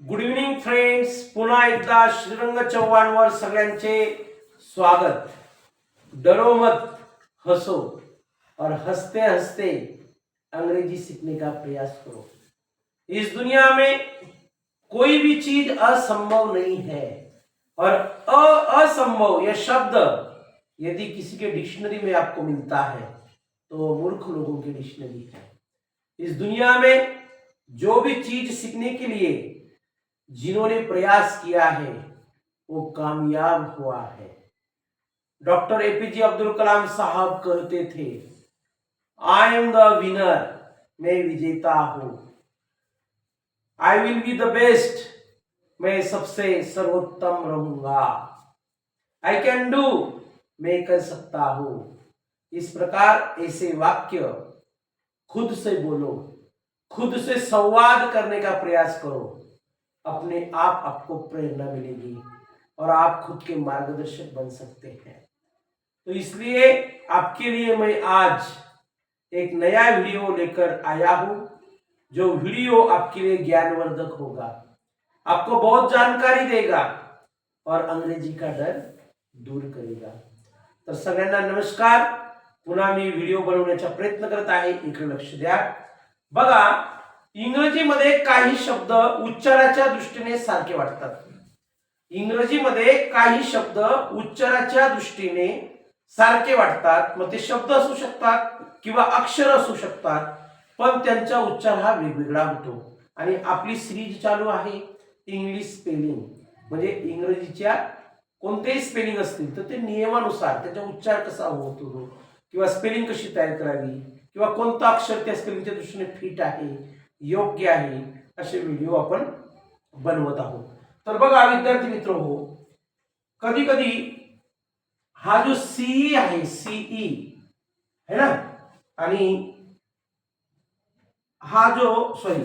Good evening friends पुन्हा एकदा श्रीरंग चव्हाणवर सगळ्यांचे स्वागत. डरो मत, हसो और हँसते हँसते अंग्रेज़ी सीखने का प्रयास करो. इस दुनिया में कोई भी चीज़ असंभव नहीं है और अ असंभव, यह शब्द यदि किसी के डिक्शनरी में आपको मिलता है तो मूर्ख लोगों की डिक्शनरी है। इस दुनिया में जो भी चीज़ सीखने के लिए जिन्होंने प्रयास किया है, वो कामयाब हुआ है। डॉक्टर एपीजे अब्दुल कलाम साहब कहते थे आई एम द विनर मैं विजेता हूँ। I will be the best मैं सबसे सर्वोत्तम रहूँगा। आई कैन डू मैं कर सकता हूँ। इस प्रकार ऐसे वाक्य खुद से बोलो, खुद से संवाद करने का प्रयास करो। अपने आप आपको प्रेरणा मिलेगी और आप खुद के मार्गदर्शक बन सकते हैं। तो इसलिए आपके लिए मैं आज एक नया वीडियो लेकर आया हूँ, जो वीडियो आपके लिए ज्ञानवर्धक होगा। आपको बहुत जानकारी देगा और अंग्रेज़ी का डर दूर करेगा। तर सगळ्यांना नमस्कार। पुन्हा मी व्हिडिओ बनवण्याचा प्रयत्न करत आहे, इकडे लक्ष द्या. बघा इंग्रजीमध्ये काही शब्द उच्चाराच्या दृष्टीने सारखे वाटतात. इंग्रजीमध्ये काही शब्द उच्चाराच्या दृष्टीने सारखे वाटतात. मग ते शब्द असू शकतात किंवा अक्षर असू शकतात पण त्यांचा उच्चार हा वेगवेगळा होतो. आणि आपली सिरीज चालू आहे इंग्लिश स्पेलिंग. म्हणजे इंग्रजीच्या कोणतेही स्पेलिंग असतील तर ते नियमानुसार त्याचा उच्चार कसा होतो किंवा स्पेलिंग कशी तयार करावी किंवा कोणतं अक्षर त्या स्पेलिंगच्या दृष्टीने फिट आहे योग्य आहे असे व्हिडिओ आपण बनवत आहोत. तर बघा विद्यार्थी मित्र हो कधी कधी हा जो सीई आहे सीई है ना? आणि हा जो सॉरी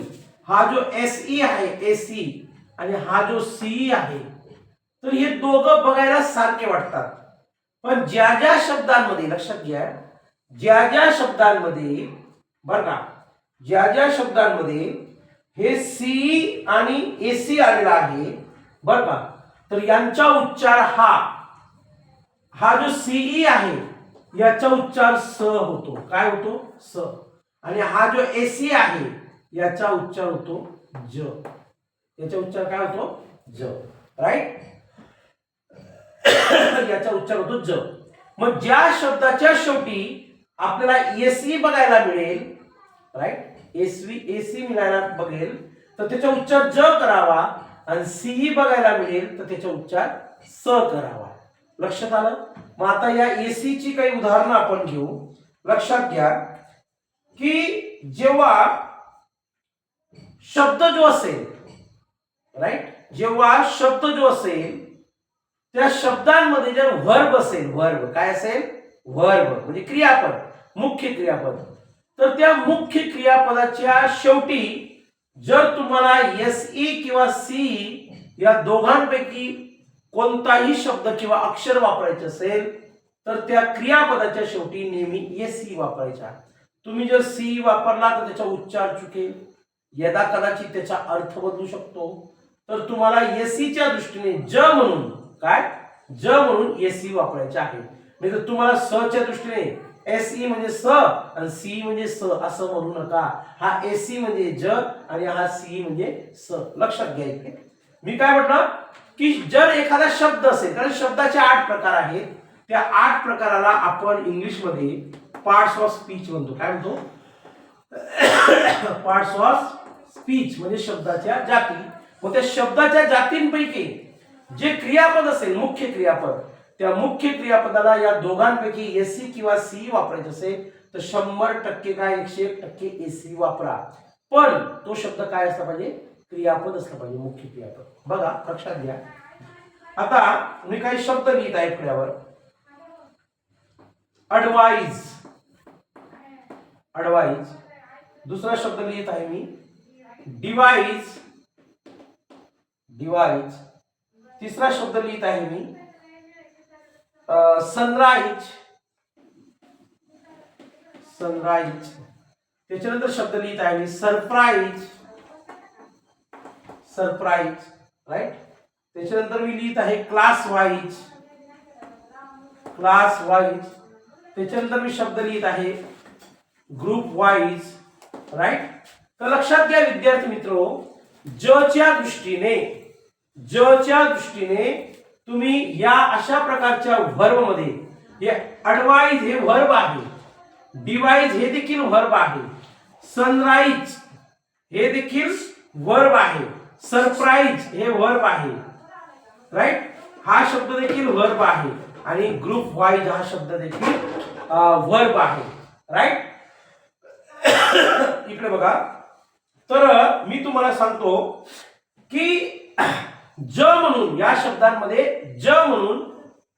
हा जो एस ई आहे एसई आणि हा जो सीई आहे तर हे दोघं बघायला सारखे वाटतात. पण ज्या ज्या शब्दांमध्ये लक्षात घ्या ज्या ज्या शब्दांमध्ये बरं का ज्या ज्या शब्दांमध्ये हे सी आणि एसी आलेला आहे बर का? तर यांचा उच्चार हा हा जो सीई आहे याचा उच्चार स होतो. काय होतो? स. आणि हा जो एसी आहे याचा उच्चार होतो ज. याचा उच्चार काय होतो? ज. राईट याचा उच्चार होतो ज. मग ज्या शब्दाच्या शेवटी आपल्याला एसी बघायला मिळेल राईट एसवी एसी मिळायला बघेल तर त्याचा उच्चार ज करावा आणि सीई बघायला मिळेल तर त्याचा उच्चार स करावा. लक्षात आलं? मग आता या एसी ची काही उदाहरणं आपण घेऊ. लक्षात घ्या की जेव्हा शब्द जो असेल राईट जेव्हा शब्द जो असेल त्या शब्दांमध्ये जर वर्ब असेल वर्ब काय असेल? वर्ब म्हणजे क्रियापद मुख्य क्रियापद. तर त्या मुख्य क्रियापदाच्या शेवटी जर तुम्हाला एस ई किंवा सी या दोघांपैकी कोणताही शब्द किंवा अक्षर वापरायचे असेल तर त्या क्रियापदाच्या शेवटी नेहमी एस ई वापरायच्या. तुम्ही जर सी वापरला तर त्याचा उच्चार चुकेल. यदा कदाचित त्याचा अर्थ बदलू शकतो. तर तुम्हाला एसीच्या दृष्टीने ज म्हणून काय? ज म्हणून एसी वापरायचे आहे. नाही तर तुम्हाला स च्या दृष्टीने एस ई म्हणजे स आणि सी म्हणजे स. असं म्हणू नका. हा एसी म्हणजे ज आणि हा सी म्हणजे स. लक्षात घ्या इथे. मी काय म्हटलं? की जर एखादा शब्द असेल कारण शब्दाचे आठ प्रकार आहेत त्या आठ प्रकाराला आपण इंग्लिशमध्ये पार्ट्स ऑफ स्पीच म्हणतो. काय म्हणतो? पार्ट्स ऑफ स्पीच म्हणजे शब्दाच्या जाती. मग त्या शब्दाच्या जातींपैकी जे क्रियापद असेल मुख्य क्रियापद त्या मुख्य क्रियापदाला या दोघांपैकी एसी किंवा सी वापरायचे असेल तर शंभर टक्के काय? एकशे एक टक्के एसी वापरा. पण तो शब्द काय असला पाहिजे? क्रियापद असला पाहिजे मुख्य क्रियापद. बघा लक्षात घ्या. आता मी काही शब्द लिहित आहे पुढ्यावर. अडवाईज अडवाईज दुसरा शब्द लिहित आहे मी. डिवाईज डिवाईज तिसरा शब्द लिहित आहे मी. सनराईज सनराईज त्याच्यानंतर शब्द लिहित आहे मी सरप्राईज सरप्राईज राईट त्याच्यानंतर मी लिहित आहे क्लास वाईज क्लास वाईज त्याच्यानंतर मी शब्द लिहित आहे ग्रुप वाईज राईट तर लक्षात घ्या विद्यार्थी मित्र जच्या दृष्टीने जच्या दृष्टीने तुम्ही या अशा प्रकारच्या व्हर्बमध्ये हे अडवाईज हे व्हर्ब आहे डिवाईज हे देखील व्हर्ब आहे सनराईज हे देखील वर्ब आहे सरप्राईज हे वर्ब आहे राईट? हा शब्द देखील वर्ब आहे आणि ग्रुप वाईज हा शब्द देखील वर्ब आहे राईट? इकडे बघा. तर मी तुम्हाला सांगतो की ज म्हणून या शब्दांमध्ये ज म्हणून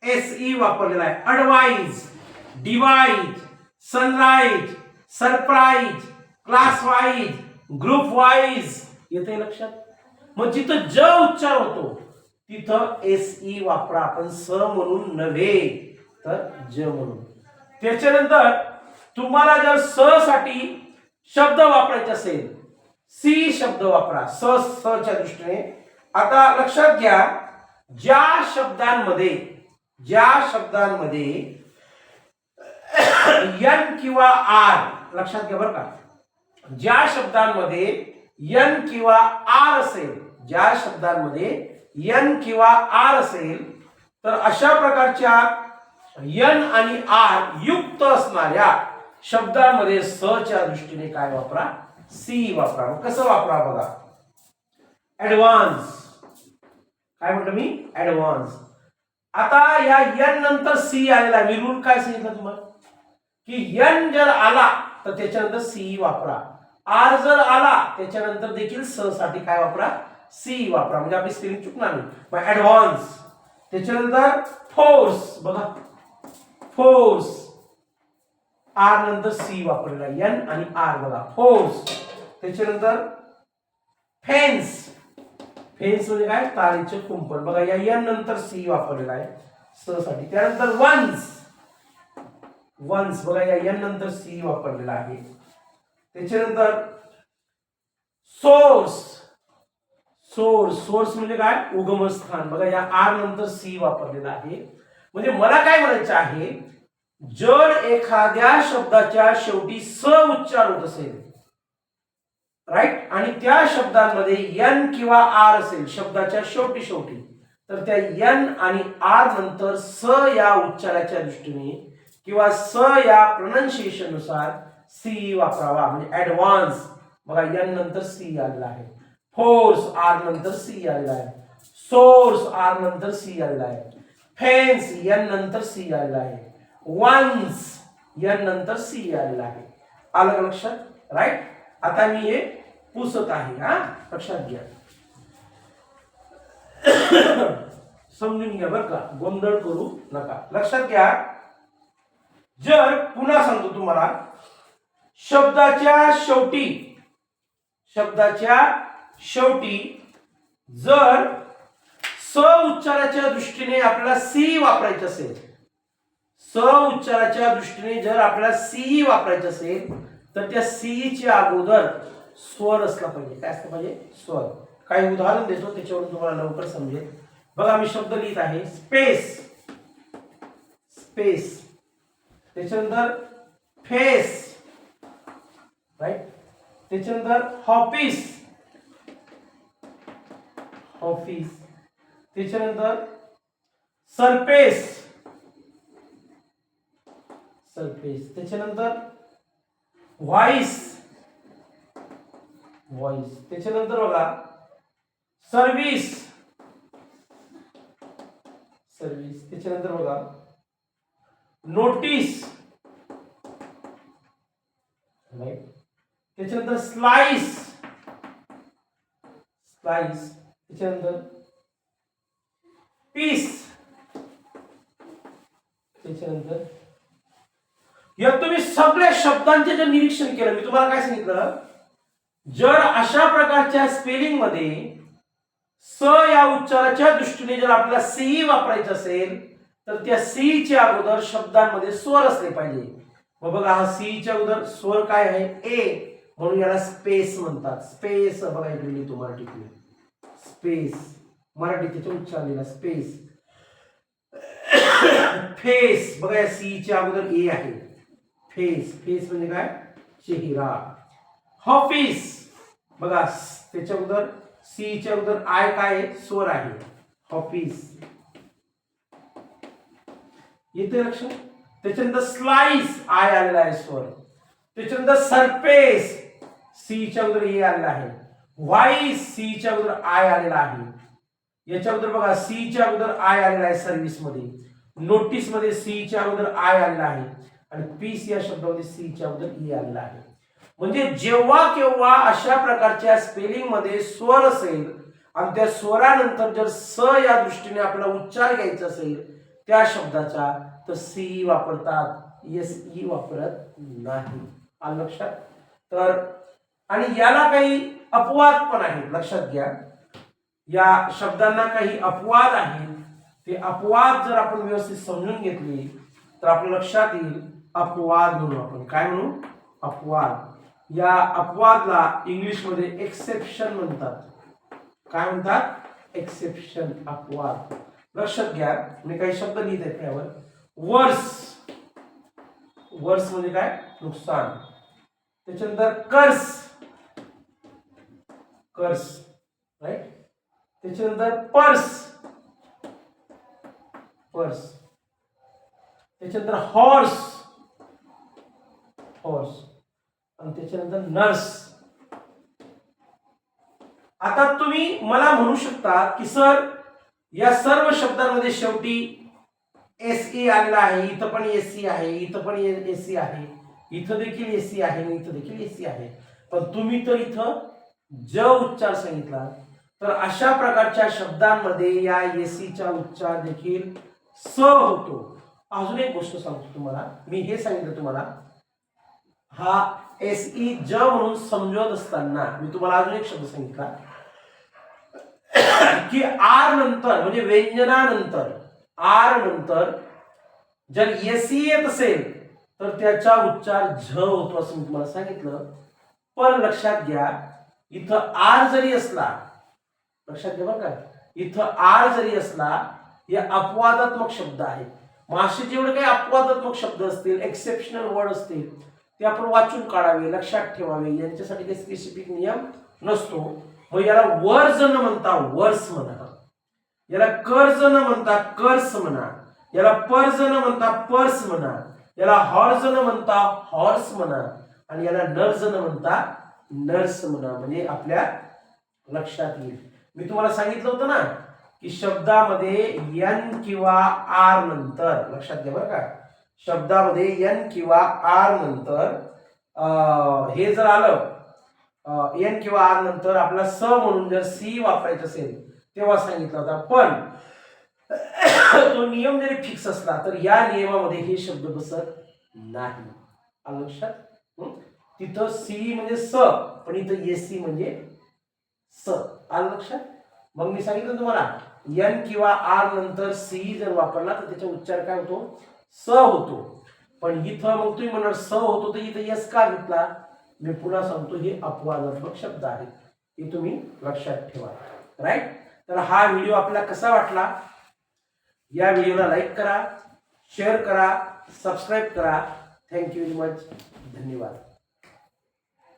एस ई वापरलेला आहे. Advise devise sunrise surprise class wise group wise येते लक्षात? मग जिथं ज उच्चार होतो तिथं एस ई वापरा. आपण स म्हणून नव्हे तर ज म्हणून. त्याच्यानंतर तुम्हाला जर स साठी शब्द वापरायचे असेल सी शब्द वापरा. स स च्या दृष्टीने आता लक्षात घ्या ज्या शब्दांमध्ये ज्या शब्दांमध्ये यन किंवा आर लक्षात घ्या बरं का ज्या शब्दांमध्ये यन किंवा आर असेल ज्या शब्दांमध्ये यन किंवा आर असेल तर अशा प्रकारच्या यन आणि आर युक्त असणाऱ्या शब्दांमध्ये स च्या दृष्टीने काय वापरा? सी वापरा. कसं वापरा बघा? ऍडव्हान्स काय म्हटलं मी? ऍडव्हान्स आता या यन नंतर सी आलेला आहे. मी रूल काय सांगितलं तुम्हाला? की यन जर आला तर त्याच्यानंतर सी वापरा. आर जर आला त्याच्यानंतर देखील स साठी काय वापरा? सी वापरा. म्हणजे आपली स्पेलिंग चुकणार नाही. मग ऍडव्हान्स त्याच्यानंतर फोर्स बघा. फोर्स आर नंतर सी वापरलेला एन आणि आर बघा. फोर्स त्याच्यानंतर फेन्स फेन्स म्हणजे काय? तारेचे कुंपण. बघा या एन नंतर सी वापरलेला आहे. स साठी. त्यानंतर वन्स वन्स बघा या एन नंतर सी वापरलेला आहे. त्याच्यानंतर सोर्स सोर्स सोर्स म्हणजे काय? उगमस्थान. बघा या आर नंतर सी वापरलेला आहे. म्हणजे मला काय म्हणायचं आहे? जर एखाद्या शब्दाच्या शेवटी स उच्चार होत असेल राईट आणि त्या शब्दांमध्ये यन किंवा आर असेल शब्दाच्या शेवटी शेवटी. तर त्या यन आणि आर नंतर स या उच्चाराच्या दृष्टीने किंवा स या प्रोनाऊन्सिएशननुसार सी वापरावा. म्हणजे ऍडव्हान्स बघा एन नंतर सी आलेला आहे. फोर्स आर नंतर सी आलेला आहे. सोर्स आर नंतर सी आलेला आहे. फेन्स एन नंतर सी आलेला आहे. वन्स एन नंतर सी आलेला आहे. आलं लक्षात? राईट आता मी हे पुसत आहे हा? लक्षात घ्या. समजून घ्या बरं का. गोंधळ करू नका. लक्षात घ्या. जर पुन्हा सांगतो तुम्हाला शब्दाच्या शेवटी शब्दाच्या शेवटी जर स उच्चाराच्या दृष्टीने आपल्याला सी वापरायचं असेल स उच्चाराच्या दृष्टीने जर आपल्याला सी वापरायचं असेल तर त्या सीच्या अगोदर स्वर असला पाहिजे. काय असलं पाहिजे? स्वर. काही उदाहरण देतो त्याच्यावरून तुम्हाला लवकर समजेल. बघा मी शब्द लिहित आहे. स्पेस. स्पेस. त्याच्यानंतर फेस. राईट त्याच्यानंतर हॉपिस. ऑफिस त्याच्यानंतर सरफेस. सरफेस. त्याच्यानंतर व्हॉइस. व्हॉइस त्याच्यानंतर बघा राईट त्याच्यानंतर स्लाइस स्लाइस पीस त्याच्यानंतर या तुम्ही सगळ्या शब्दांचे निरीक्षण केलं, मी तुम्हाला काय सांगितलं? जर अशा प्रकारच्या स्पेलिंगमध्ये स या उच्चाराच्या दृष्टीने जर आपल्याला सी वापरायचं असेल तर त्या सी च्या अगोदर शब्दांमध्ये स्वर असले पाहिजे. मग बघा हा सीच्या अगोदर स्वर काय आहे? ए म्हणून याला स्पेस म्हणतात. स्पेस बघा इकडे लिहितो मराठीतले स्पेस मराठी त्याच्या उच्चार लिहिला स्पेस फेस. बघा या सी च्या अगोदर ए आहे. फेस. फेस म्हणजे काय? चेहरा. ऑफिस बघा त्याच्या अगोदर सीच्या अगोदर आय काय आहे? स्वर आहे. ऑफिस येते लक्ष? त्याच्यानंतर स्लाइस आय आलेला आहे स्वर. त्याच्यानंतर सरफेस सीच्या अगोदर ए आलेला आहे. व्हाईस सीच्या अगोदर आय आलेला आहे. याच्या अगोदर बघा सीच्या अगोदर आय आलेला आहे सर्व्हिसमध्ये नोटीसमध्ये सीच्या अगोदर आय आलेला आहे. आणि पीस या शब्दामध्ये सीच्या अगोदर ई आलेला आहे. म्हणजे जेव्हा केव्हा अशा प्रकारच्या स्पेलिंगमध्ये स्वर असेल आणि त्या स्वरानंतर जर स या दृष्टीने आपल्याला उच्चार घ्यायचा असेल त्या शब्दाचा तर सी वापरतात एस ई e वापरत नाही. आलं लक्षात? तर आणि याला काही अपवाद पण आहेत लक्षात घ्या. या शब्दांना काही अपवाद आहेत. ते अपवाद जर आपण व्यवस्थित समजून घेतले तर आपल्या लक्षात येईल अपवाद म्हणू आपण. काय म्हणू? अपवाद. या अपवादला इंग्लिशमध्ये एक्सेप्शन म्हणतात. काय म्हणतात? एक्सेप्शन अपवाद. लक्षात घ्या मी काही शब्द लिहित आहेत त्यावर. वर्स वर्स म्हणजे काय? नुकसान. त्याच्यानंतर कर्स कर्स राईट त्याच्यानंतर पर्स पर्स त्याच्यानंतर हॉर्स हॉर्स आणि त्याच्यानंतर नर्स आता तुम्ही मला म्हणू शकता की सर या सर्व शब्दांमध्ये शेवटी एस ई आलेला आहे इथं पण एस सी आहे इथं पण एस सी आहे इथं देखील एस सी आहे आणि इथं देखील एस सी आहे. पण तुम्ही तर इथं ज उच्चार सांगितला तर अशा प्रकारच्या शब्दांमध्ये या एसीचा उच्चार देखील स होतो. अजून एक गोष्ट सांगतो तुम्हाला मी हे सांगितलं तुम्हाला. हा एस ई ज म्हणून समजवत असताना मी तुम्हाला अजून एक शब्द सांगितला. की आर नंतर म्हणजे व्यंजनानंतर आर नंतर जर एसी येत असेल तर त्याचा उच्चार झ होतो असं मी तुम्हाला सांगितलं. पण लक्षात घ्या इथं आर जरी असला लक्षात घ्या बरं का इथं आर जरी असला हे अपवादात्मक शब्द आहे मासे जेवढे काही अपवादात्मक शब्द असतील एक्सेप्शनल वर्ड असतील ते आपण वाचून काढावे लक्षात ठेवावे. यांच्यासाठी काही स्पेसिफिक नियम नसतो. मग याला वर्ज न म्हणता वर्स म्हणा. याला कर्ज न म्हणता कर्स म्हणा. याला पर्ज न म्हणता पर्स म्हणा. याला हॉर्ज न म्हणता हॉर्स म्हणा. आणि याला नर्ज न म्हणता नर्स म्हणा. म्हणजे आपल्या लक्षात येईल. मी तुम्हाला सांगितलं होतं ना की शब्दामध्ये यन किंवा आर नंतर. लक्षात घ्या बरं का. शब्दामध्ये एन किंवा आर नंतर हे जर आलं एन किंवा आर नंतर आपला स म्हणून जर सी वापरायचं असेल तेव्हा सांगितलं होता पण तो नियम जरी फिक्स असला तर या नियमामध्ये हे शब्द बसत नाही. आलं लक्षात? तिथं सी म्हणजे स पण इथं एस सी म्हणजे स. आलं लक्षात? मग मी सांगितलं तुम्हाला एन किंवा आर नंतर सी जर वापरला तर त्याचा उच्चार काय होतो? स होतो. पण इथं मग तुम्ही म्हणणार स होतो तर इथं यस का घेतला? मी पुन्हा सांगतो हे अपवादात्मक शब्द आहेत हे तुम्ही लक्षात ठेवा. राईट तर हा व्हिडिओ आपला कसा वाटला? या व्हिडिओला लाईक करा शेअर करा सबस्क्राईब करा. थँक्यू व्हेरी मच धन्यवाद.